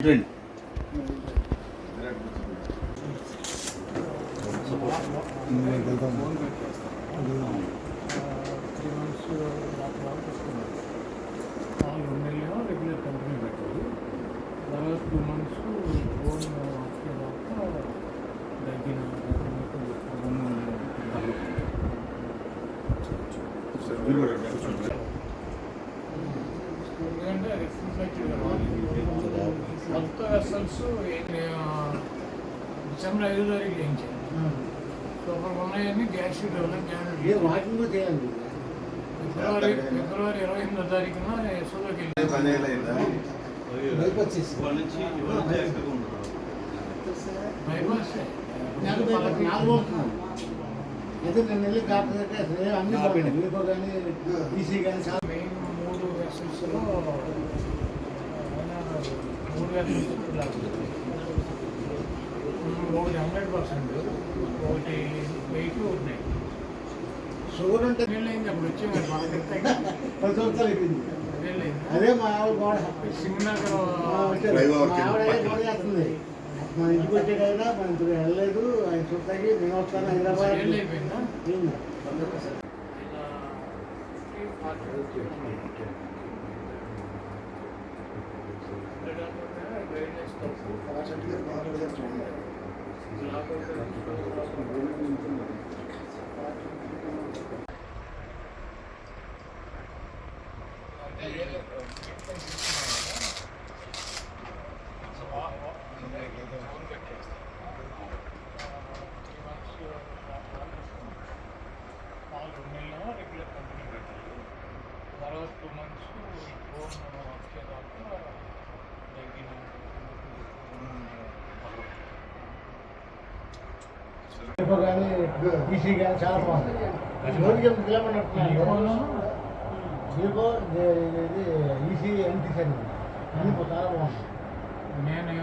రండి three months దాకా వరకు కొత్త వెసల్స్ డిసెంబర్ ఐదో తారీఖు చేయించాను సో అప్పుడు ఉన్నాయని gas develop walking February February ఇరవై ఎనిమిదో తారీఖున వస్తున్నాను అయితే నేను వెళ్ళి అన్ని మెయిన్ మూడు వెసల్స్లో మూడు వెసల్స్ ఒకటి హండ్రెడ్ పర్సెంట్ ఒకటి వెయిట్ ఉన్నాయి షుగర్ అంటే అయింది అప్పుడు వచ్చి మరి పది సంవత్సరాలు అయిపోయింది అదే మా ఆవిడ గోడ సింగనగర్ మా మా. గోడ చేస్తుంది మన ఇంటికి వచ్చేటైనా మన ఇంటికి వెళ్ళలేదు ఆయన చూస్తాకి నేను వస్తాను హైదరాబాద్ ఏళ్ళు అయిపోయిందా అయింది. తర్వాత టూ మంత్స్ ఫోన్ వచ్చేదాకా వీపో కానీ ఈసీ కానీ చాలా బాగుంది రోజుకి ఎనిమిది ఇది ఈసీ ఎంటీ సరి అన్ని చాలా బాగుంది నేను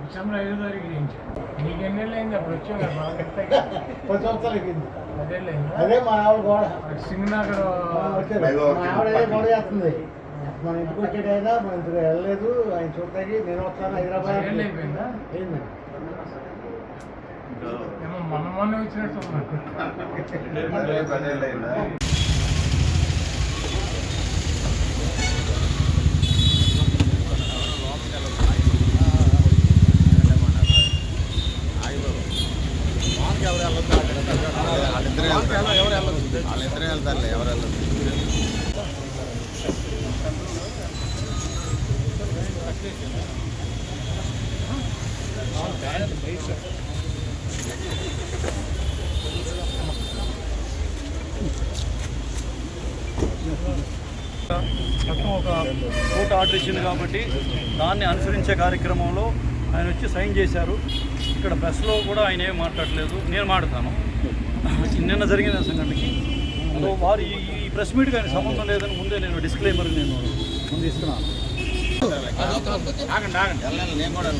డిసెంబర్ ఐదో తారీఖు చేయించాను నీకు ఎన్ని అయింది అప్పుడు బాగా పది సంవత్సరాలు అదే మా ఆవిడ గోడ వచ్చారు. ఫ్లైఓవర్ మా ఆవిడ అదే. గోడ చేస్తుంది మన ఇంటికి వచ్చేటైనా మన ఇంటికి వెళ్ళలేదు. ఆయన చూడటానికి నేను వస్తాను హైదరాబాద్. ఏళ్ళు అయిపోయిందా? అయింది. ఏమో మొన్న మొన్న వచ్చినట్టు వాళ్ళిద్దరే వెళ్తారులే ఎవరు వెళ్ళదు చట్టం ఒక కోర్టు ఆర్డర్ ఇచ్చింది కాబట్టి దాన్ని అనుసరించే కార్యక్రమంలో ఆయన వచ్చి సైన్ చేశారు. ఇక్కడ ప్రెస్లో కూడా ఆయన ఏం మాట్లాడలేదు. నేను మాట్లాడతాను. నిన్న జరిగిన సంఘటనకి. వారు ఈ ఈ ప్రెస్ మీట్కి ఆయన సంబంధం లేదని ముందే నేను డిస్క్లైమర్ నేను ముందు ఇస్తున్నాను. వెళ్ళాలి నేను కూడా